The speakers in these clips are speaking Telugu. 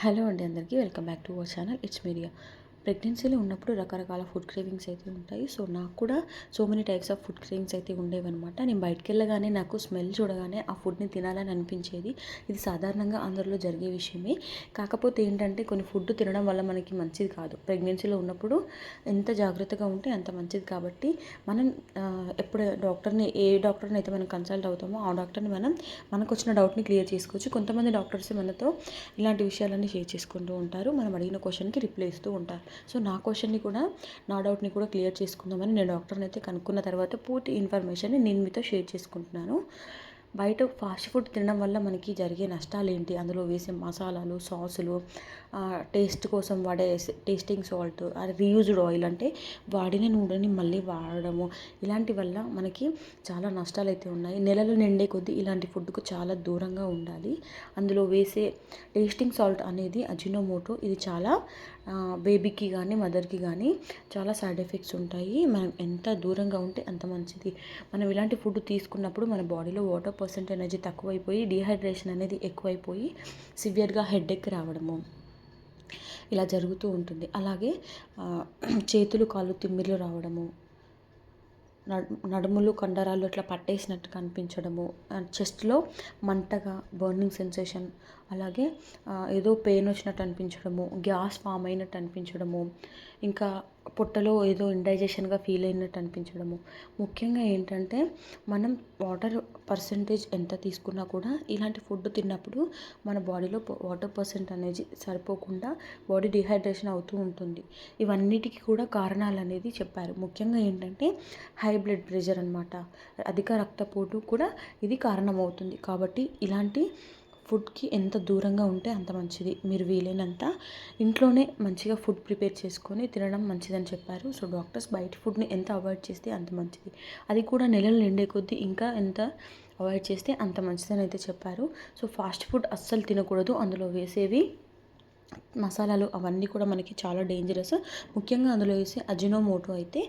హలో అండి అందరికీ welcome back to our channel. It's media. ప్రెగ్నెన్సీలో ఉన్నప్పుడు రకరకాల ఫుడ్ క్రేవింగ్స్ అయితే ఉంటాయి. సో నాకు కూడా so many types of food cravings అయితే ఉండేవన్నమాట. నేను బయటకు వెళ్ళగానే నాకు స్మెల్ చూడగానే ఆ ఫుడ్ని తినాలని అనిపించేది. ఇది సాధారణంగా అందరిలో జరిగే విషయమే. కాకపోతే ఏంటంటే కొన్ని ఫుడ్ తినడం వల్ల మనకి మంచిది కాదు. ప్రెగ్నెన్సీలో ఉన్నప్పుడు ఎంత జాగ్రత్తగా ఉంటే అంత మంచిది కాబట్టి మనం ఎప్పుడు డాక్టర్ని ఏ డాక్టర్ని అయితే మనం కన్సల్ట్ అవుతామో ఆ డాక్టర్ని మనం మనకు వచ్చిన డౌట్ని క్లియర్ చేసుకోవచ్చు. కొంతమంది డాక్టర్స్ మనతో ఇలాంటి విషయాలన్నీ షేర్ చేసుకుంటూ ఉంటారు. మనం అడిగిన క్వశ్చన్కి రిప్లై ఇస్తూ ఉంటారు. సో నా క్వశ్చన్ని కూడా నా డౌట్ని కూడా క్లియర్ చేసుకుందామని నేను డాక్టర్ని అయితే కనుక్కున్న తర్వాత పూర్తి ఇన్ఫర్మేషన్ని నేను మీతో షేర్ చేసుకుంటున్నాను. బయట ఫాస్ట్ ఫుడ్ తినడం వల్ల మనకి జరిగే నష్టాలు ఏంటి అందులో వేసే మసాలాలు సాసులు టేస్ట్ కోసం వాడే టేస్టింగ్ సాల్ట్ రీయూజ్డ్ ఆయిల్ అంటే వాడిన నూనెని మళ్ళీ వాడడము. ఇలాంటి వల్ల మనకి చాలా నష్టాలు అయితే ఉన్నాయి. నెలలు నిండే కొద్దీ ఇలాంటి ఫుడ్కు చాలా దూరంగా ఉండాలి. అందులో వేసే టేస్టింగ్ సాల్ట్ అనేది అజినోమోటో ఇది చాలా బేబీకి కానీ మదర్కి కానీ చాలా సైడ్ ఎఫెక్ట్స్ ఉంటాయి. మనం ఎంత దూరంగా ఉంటే అంత మంచిది. మనం ఇలాంటి ఫుడ్ తీసుకున్నప్పుడు మన బాడీలో వాటర్ పర్సెంట్ ఎనర్జీ తక్కువైపోయి డిహైడ్రేషన్ అనేది ఎక్కువైపోయి సివియర్గా హెడేక్ రావడము ఇలా జరుగుతూ ఉంటుంది. అలాగే చేతులు కాళ్ళు తిమ్మిర్లు రావడము నడుములు కండరాలు ఇట్లా పట్టేసినట్టు కనిపించడము. చెస్ట్లో మంటగా బర్నింగ్ సెన్సేషన్ అలాగే ఏదో పెయిన్ వచ్చినట్టు అనిపించడము గ్యాస్ ఫామ్ అయినట్టు అనిపించడము ఇంకా పొట్టలో ఏదో ఇండైజెషన్గా ఫీల్ అయినట్టు అనిపించడము. ముఖ్యంగా ఏంటంటే మనం వాటర్ పర్సంటేజ్ ఎంత తీసుకున్నా కూడా ఇలాంటి ఫుడ్ తిన్నప్పుడు మన బాడీలో వాటర్ పర్సెంట్ అనేది సరిపోకుండా బాడీ డిహైడ్రేషన్ అవుతూ ఉంటుంది. ఇవన్నిటికీ కూడా కారణాలు అనేది చెప్పారు. ముఖ్యంగా ఏంటంటే హై హై బ్లడ్ ప్రెషర్ అనమాట అధిక రక్తపోటు కూడా ఇది కారణమవుతుంది. కాబట్టి ఇలాంటి ఫుడ్కి ఎంత దూరంగా ఉంటే అంత మంచిది. మీరు వీలైనంత ఇంట్లోనే మంచిగా ఫుడ్ ప్రిపేర్ చేసుకొని తినడం మంచిదని చెప్పారు. సో డాక్టర్స్ బయట ఫుడ్ని ఎంత అవాయిడ్ చేస్తే అంత మంచిది. అది కూడా నెలలు నిండే కొద్దీ ఇంకా ఎంత అవాయిడ్ చేస్తే అంత మంచిదని అయితే చెప్పారు. సో ఫాస్ట్ ఫుడ్ అస్సలు తినకూడదు. అందులో వేసేవి మసాలాలు అవన్నీ కూడా మనకి చాలా డేంజరస్ ముఖ్యంగా అందులో వేసే అజినోమోటో అయితే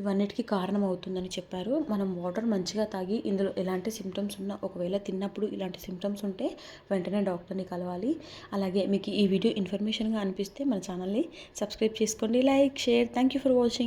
ఇవన్నిటికీ కారణం అవుతుందని చెప్పారు. మనం వాటర్ మంచిగా తాగి ఇందులో ఎలాంటి సిమ్టమ్స్ ఉన్నా ఒకవేళ తిన్నప్పుడు ఇలాంటి సిమ్టమ్స్ ఉంటే వెంటనే డాక్టర్ని కలవాలి. అలాగే మీకు ఈ వీడియో ఇన్ఫర్మేషన్గా అనిపిస్తే మన ఛానల్ని సబ్స్క్రైబ్ చేసుకోండి like share thank you for watching